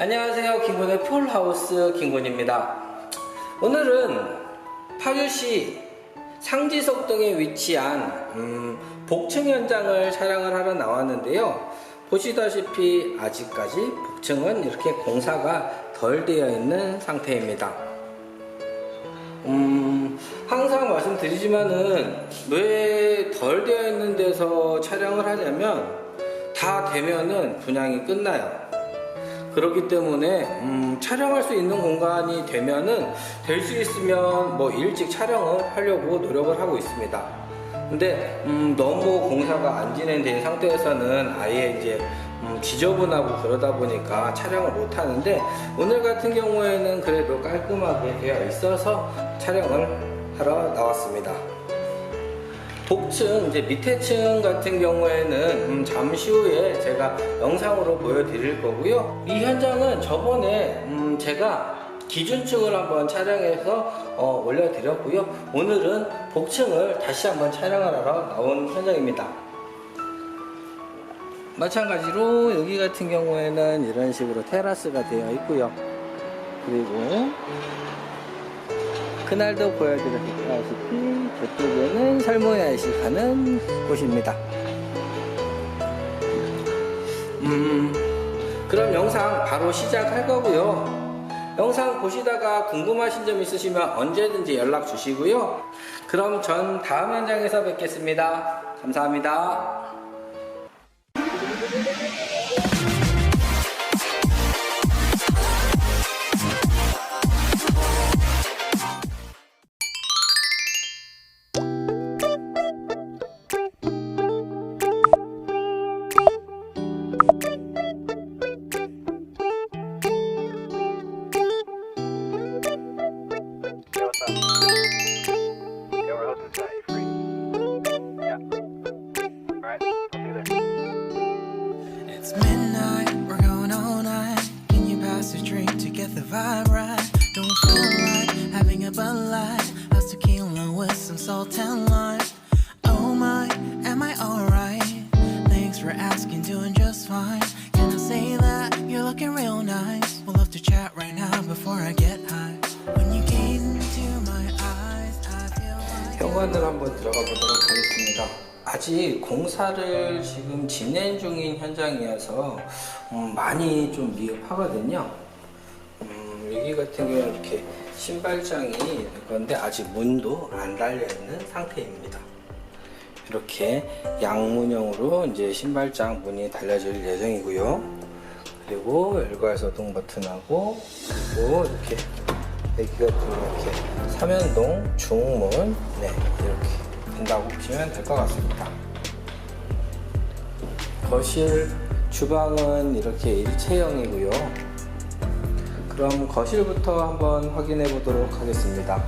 안녕하세요. 김군의 폴하우스 김군입니다. 오늘은 파주시 상지석 등에 위치한 음, 복층 현장을 촬영을 하러 나왔는데요. 보시다시피 아직까지 복층은 이렇게 공사가 덜 되어 있는 상태입니다. 음, 항상 말씀드리지만은 왜 덜 되어 있는 데서 촬영을 하냐면 다 되면은 분양이 끝나요. 그렇기 때문에 음, 촬영할 수 있는 공간이 되면은 될 수 있으면 뭐 일찍 촬영을 하려고 노력을 하고 있습니다. 근데 음, 너무 공사가 안 진행된 상태에서는 아예 이제 음, 지저분하고 그러다 보니까 촬영을 못 하는데 오늘 같은 경우에는 그래도 깔끔하게 되어 있어서 촬영을 하러 나왔습니다. 복층 이제 밑에 층 같은 경우에는 음, 잠시 후에 제가 영상으로 보여드릴 거고요. 이 현장은 저번에 음, 제가 기준층을 한번 촬영해서 어, 올려드렸고요. 오늘은 복층을 다시 한번 촬영을 하러 나온 현장입니다. 마찬가지로 여기 같은 경우에는 이런 식으로 테라스가 되어 있고요. 그리고 그날도 보여드렸다시피 저쪽에는 설모야시 가는 곳입니다. 음, 그럼 영상 바로 시작할 거고요. 영상 보시다가 궁금하신 점 있으시면 언제든지 연락 주시고요. 그럼 전 다음 현장에서 뵙겠습니다. 감사합니다. Salt and lime? Oh my, am I alright? Thanks for asking, doing just fine. Can I say that you're looking real nice? We'll love to chat right now before I get high. When you gaze into my eyes, I feel like. 현관을 한번 들어가 보도록 하겠습니다. 아직 공사를 지금 진행 중인 현장이어서 음, 많이 좀 미흡하거든요. 음, 여기 같은 경우는 이렇게 신발장이 될 건데 아직 문도 안 달려 있는 상태입니다. 이렇게 양문형으로 이제 신발장 문이 달려질 예정이고요. 그리고 소동 버튼하고 그리고 이렇게 여기가 또 이렇게 삼연동 중문 네 이렇게 된다고 보시면 될 것 같습니다. 거실 주방은 이렇게 일체형이고요. 그럼 거실부터 한번 확인해 보도록 하겠습니다.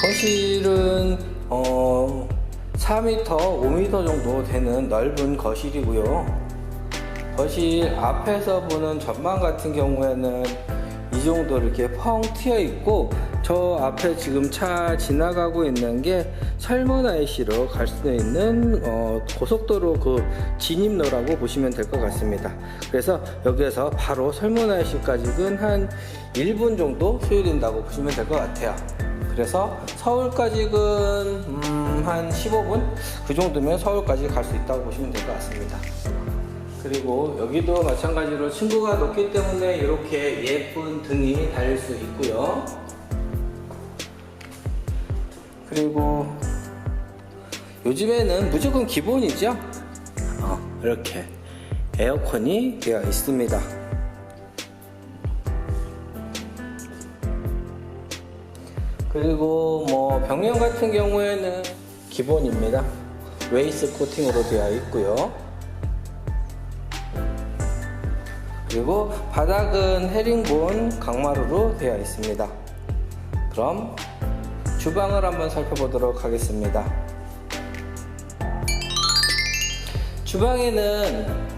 거실은 어 4m, 5m 정도 되는 넓은 거실이고요. 거실 앞에서 보는 전망 같은 경우에는 이 정도 이렇게 펑 튀어 있고 저 앞에 지금 차 지나가고 있는 게 설문IC로 갈 수 있는 어, 고속도로 그 진입로라고 보시면 될 것 같습니다. 그래서 여기에서 바로 설문IC까지는 한 1분 정도 소요된다고 보시면 될 것 같아요. 그래서 서울까지는 음, 한 15분 그 정도면 서울까지 갈 수 있다고 보시면 될 것 같습니다. 그리고 여기도 마찬가지로 층고가 높기 때문에 이렇게 예쁜 등이 달릴 수 있고요. 그리고 요즘에는 무조건 기본이죠. 어, 이렇게 에어컨이 되어 있습니다. 그리고 뭐 벽면 같은 경우에는 기본입니다. 웨이스 코팅으로 되어 있고요. 그리고 바닥은 헤링본 강마루로 되어 있습니다. 그럼 주방을 한번 살펴보도록 하겠습니다. 주방에는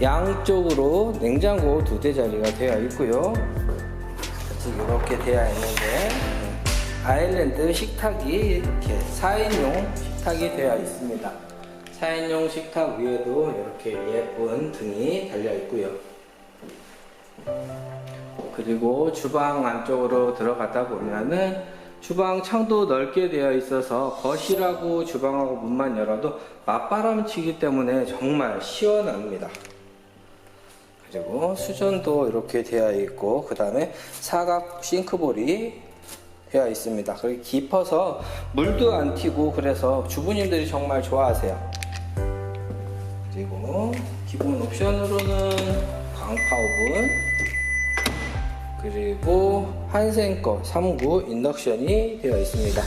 양쪽으로 냉장고 두 대 자리가 되어 있고요. 이렇게 되어 있는데 아일랜드 식탁이 이렇게 4인용 식탁이 되어 있습니다. 4인용 식탁 위에도 이렇게 예쁜 등이 달려 있고요. 그리고 주방 안쪽으로 들어가다 보면은 주방 창도 넓게 되어 있어서 거실하고 주방하고 문만 열어도 맞바람 치기 때문에 정말 시원합니다. 그리고 수전도 이렇게 되어 있고 그 다음에 사각 싱크볼이 되어 있습니다. 그리고 깊어서 물도 안 튀고 그래서 주부님들이 정말 좋아하세요. 그리고 기본 옵션으로는 광파 오븐 그리고 한센거 3구 인덕션이 되어 있습니다.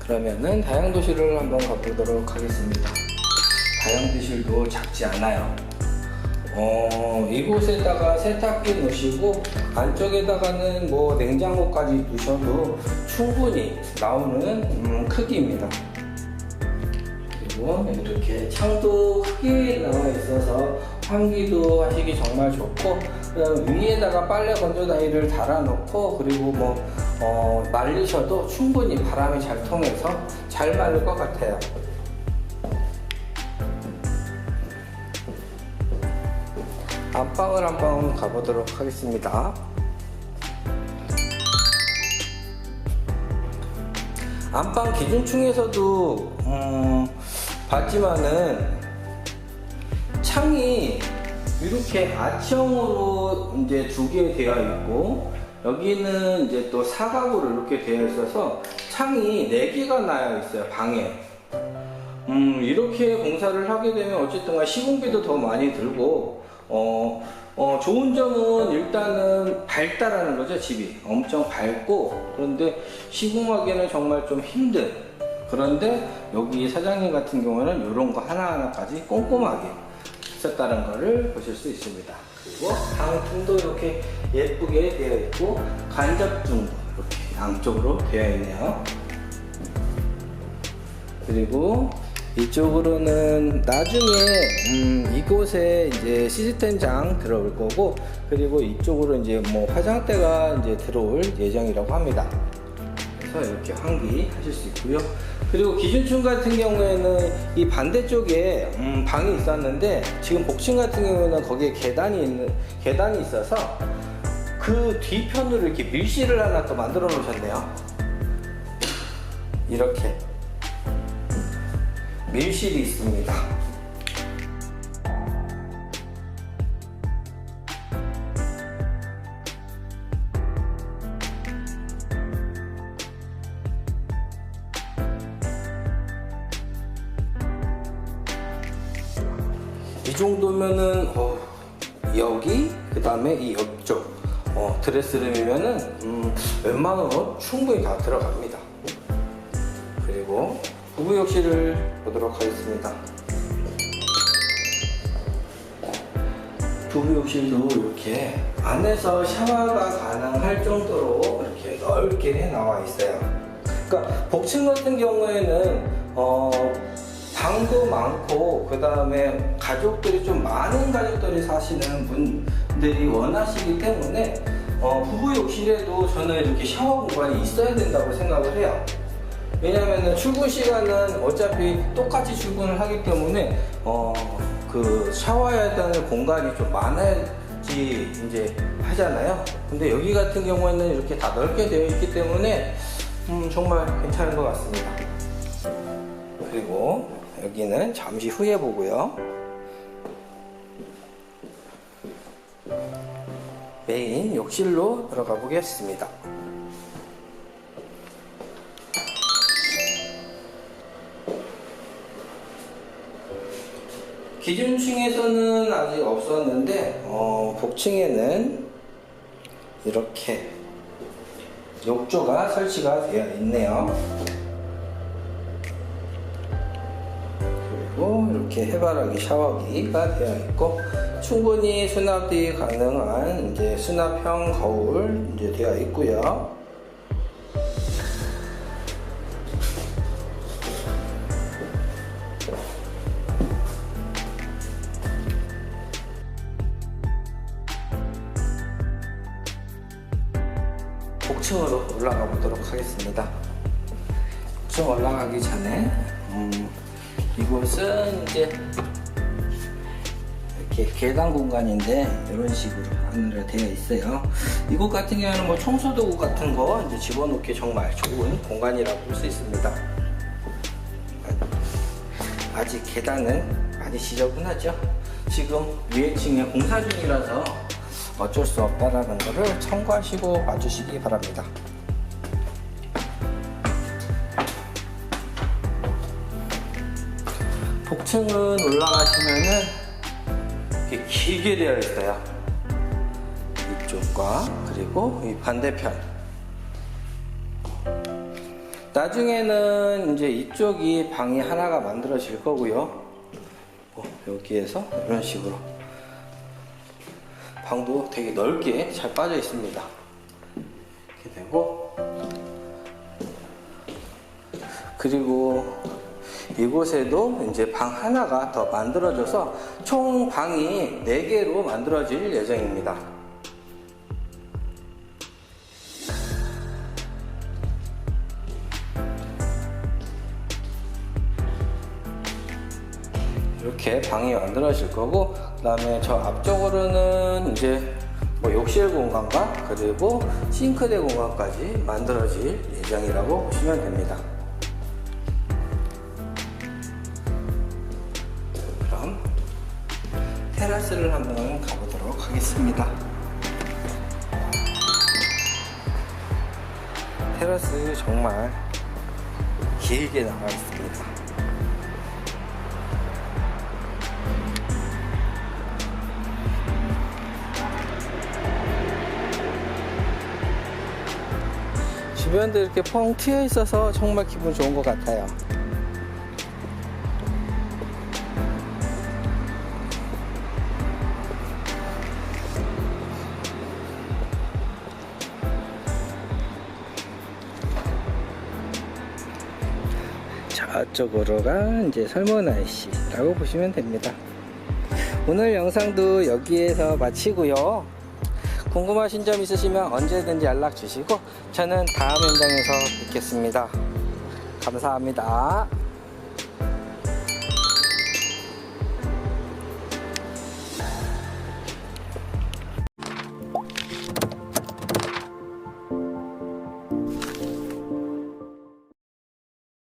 그러면은 다용도실을 한번 가보도록 하겠습니다. 다용도실도 작지 않아요. 어, 이곳에다가 세탁기 놓으시고 안쪽에다가는 뭐 냉장고까지 두셔도 충분히 나오는 음, 크기입니다. 그리고 이렇게 창도 크게 나와 있어서 환기도 하시기 정말 좋고 그다음 위에다가 빨래 건조다이를 달아놓고 그리고 뭐 어, 말리셔도 충분히 바람이 잘 통해서 잘 말릴 것 같아요. 안방을 한번 가보도록 하겠습니다. 안방 기준층에서도 음, 봤지만은 창이 이렇게 아치형으로 이제 두 개 되어 있고 여기는 이제 또 사각으로 이렇게 되어 있어서 창이 네 개가 나여 있어요 방에. 음 이렇게 공사를 하게 되면 어쨌든 시공비도 더 많이 들고 어, 어, 좋은 점은 일단은 밝다라는 거죠 집이 엄청 밝고 그런데 시공하기에는 정말 좀 힘든 그런데 여기 사장님 같은 경우는 이런 거 하나하나까지 꼼꼼하게 있었다는 것을 보실 수 있습니다 그리고 방충도 이렇게 예쁘게 되어 있고 간접중도 이렇게 양쪽으로 되어 있네요 그리고 이쪽으로는 나중에 음, 이곳에 이제 시스템장 들어올 거고 그리고 이쪽으로 이제 뭐 화장대가 이제 들어올 예정이라고 합니다. 그래서 이렇게 환기 하실 수 있고요. 그리고 기준층 같은 경우에는 이 반대쪽에 음, 방이 있었는데 지금 복층 같은 경우에는 거기에 계단이 있는 계단이 있어서 그 뒤편으로 이렇게 밀실을 하나 또 만들어 놓으셨네요. 이렇게 밀실이 있습니다. 정도면은 어, 여기 그 다음에 이 옆쪽 어, 드레스룸이면은 음, 웬만하면 충분히 다 들어갑니다. 그리고 부부욕실을 보도록 하겠습니다. 부부욕실도 이렇게 안에서 샤워가 가능할 정도로 이렇게 넓게 나와 있어요. 그러니까 복층 같은 경우에는 어, 방도 많고 그 다음에 가족들이 좀 많은 가족들이 사시는 분들이 원하시기 때문에 어, 부부 욕실에도 저는 이렇게 샤워 공간이 있어야 된다고 생각을 해요. 왜냐면은 출근 시간은 어차피 똑같이 출근을 하기 때문에 어 그 샤워해야 되는 공간이 좀 많아야지 이제 하잖아요. 근데 여기 같은 경우에는 이렇게 다 넓게 되어 있기 때문에 음 정말 괜찮은 것 같습니다. 그리고 여기는 잠시 후에 보고요. 메인 욕실로 들어가 보겠습니다. 기준층에서는 아직 없었는데 어, 복층에는 이렇게 욕조가 설치가 되어 있네요. 이렇게 해바라기 샤워기가 되어 있고 충분히 수납이 가능한 이제 수납형 거울 이제 되어 있고요. 복층으로 올라가 보도록 하겠습니다. 복층 올라가기 전에 음, 이곳은 이제 이렇게 계단 공간인데 이런 식으로 하늘에 되어 있어요. 이곳 같은 경우는 뭐 청소도구 같은 거 이제 집어넣기 정말 좋은 공간이라고 볼 수 있습니다. 아직 계단은 많이 지저분하죠. 지금 위에 층에 공사 중이라서 어쩔 수 없다라는 것을 참고하시고 와주시기 바랍니다. 복층은 올라가시면은 이렇게 길게 되어 있어요. 이쪽과 그리고 이 반대편. 나중에는 이제 이쪽이 방이 하나가 만들어질 거고요. 뭐 여기에서 이런 식으로 방도 되게 넓게 잘 빠져 있습니다. 이렇게 되고 그리고 이곳에도 이제 방 하나가 더 만들어져서 총 방이 4개로 만들어질 예정입니다. 이렇게 방이 만들어질 거고 그 다음에 저 앞쪽으로는 이제 뭐 욕실 공간과 그리고 싱크대 공간까지 만들어질 예정이라고 보시면 됩니다. 테라스를 한번 가보도록 하겠습니다. 테라스 정말 길게 나와 있습니다. 주변도 이렇게 펑 트여 있어서 정말 기분 좋은 것 같아요. 쪽으로가 이제 설문 IC라고 보시면 됩니다. 오늘 영상도 여기에서 마치고요. 궁금하신 점 있으시면 언제든지 연락 주시고 저는 다음 현장에서 뵙겠습니다. 감사합니다.